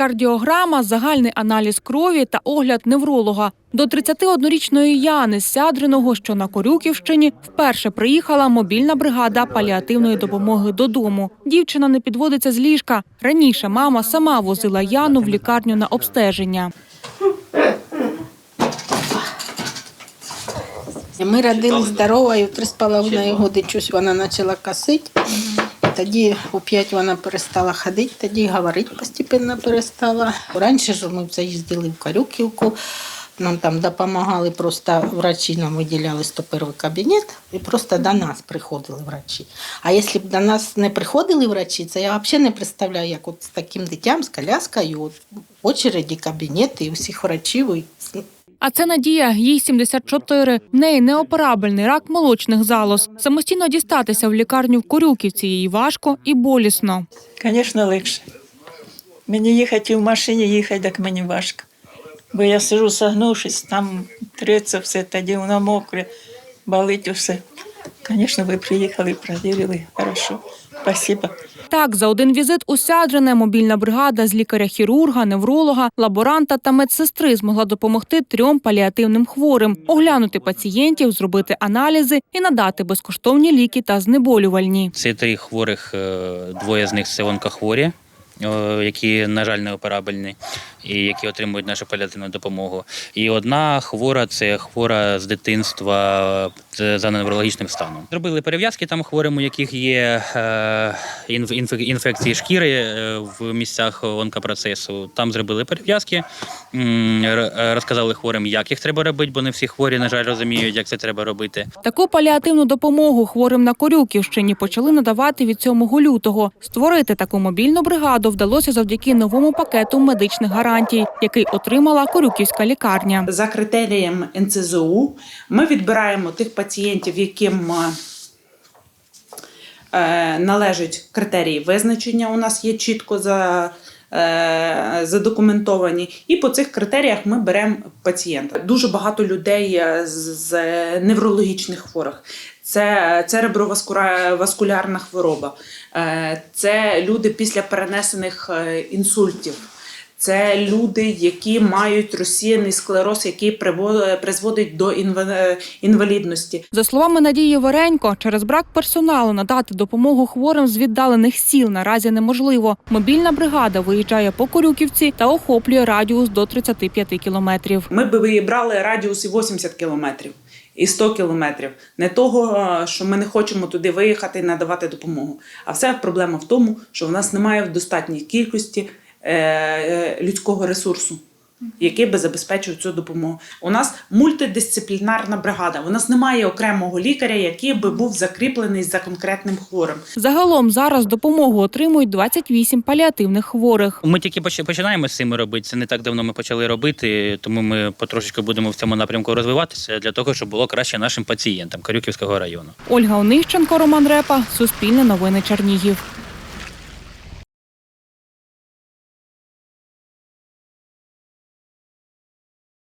ехокардіограма, загальний аналіз крові та огляд невролога. До 31-річної Яни Сядриного, що на Корюківщині, вперше приїхала мобільна бригада паліативної допомоги додому. Дівчина не підводиться з ліжка. Раніше мама сама возила Яну в лікарню на обстеження. Ми родились здоровою, три з половиною годи щось вона почала косити. Тоді у п'ять вона перестала ходити, тоді говорити постійно перестала. Раніше ж ми заїздили в Карюківку, нам там допомагали, просто врачі нам виділяли 101 кабінет і просто до нас приходили врачі. А якщо б до нас не приходили врачі, це я взагалі не представляю, як от з таким дитям, з коляскою, от, в очереді, кабінети і всіх врачів. І... А це Надія, їй 74. В неї неоперабельний рак молочних залоз. Самостійно дістатися в лікарню в Корюківці їй важко і болісно. Звісно, легше. Мені їхати в машині їхати, так мені важко. Бо я сижу согнувшись, там треться все, тоді воно мокре, болить усе. Звісно, ви приїхали, провірили. Хорошо. Спасибо. Так, за один візит у Сядрине мобільна бригада з лікаря-хірурга, невролога, лаборанта та медсестри змогла допомогти трьом паліативним хворим, оглянути пацієнтів, зробити аналізи і надати безкоштовні ліки та знеболювальні. Це три хворих, е, двоє з них це онкохворі, е, які, на жаль, неоперабельні, і які отримують нашу паліативну допомогу. І одна хвора це хвора з дитинства за неврологічним станом. Зробили перев'язки там хворим, у яких є е, інфекції шкіри е, в місцях онкопроцесу. Там зробили перев'язки, розказали хворим, як їх треба робити, бо не всі хворі, на жаль, розуміють, як це треба робити. Таку паліативну допомогу хворим на Корюківщині почали надавати від 7 лютого. Створити таку мобільну бригаду вдалося завдяки новому пакету медичних гарантій, який отримала Корюківська лікарня. За критерієм НЦЗУ ми відбираємо тих пацієнтів, яким е, належать критерії визначення. У нас є чітко за, е, задокументовані. І по цих критеріях ми беремо пацієнта. Дуже багато людей е, з, неврологічних хворих. Це цереброваскулярна хвороба, е, це люди після перенесених е, інсультів. Це люди, які мають розсіяний склероз, який призводить до інва- інвалідності. За словами Надії Варенько, через брак персоналу надати допомогу хворим з віддалених сіл наразі неможливо. Мобільна бригада виїжджає по Корюківці та охоплює радіус до 35 кілометрів. Ми б вибрали радіус і 80 кілометрів. І 100 кілометрів не того, е, що ми не хочемо туди виїхати і надавати допомогу. А вся проблема в тому, що в нас немає в достатній кількості людського ресурсу, який би забезпечив цю допомогу. У нас мультидисциплінарна бригада. У нас немає окремого лікаря, який би був закріплений за конкретним хворим. Загалом зараз допомогу отримують 28 паліативних хворих. Ми тільки починаємо з цим робити. Це не так давно ми почали робити, тому ми потрошечку будемо в цьому напрямку розвиватися для того, щоб було краще нашим пацієнтам Карюківського району. Ольга Онищенко, Роман Репа, Суспільне новини Чернігів.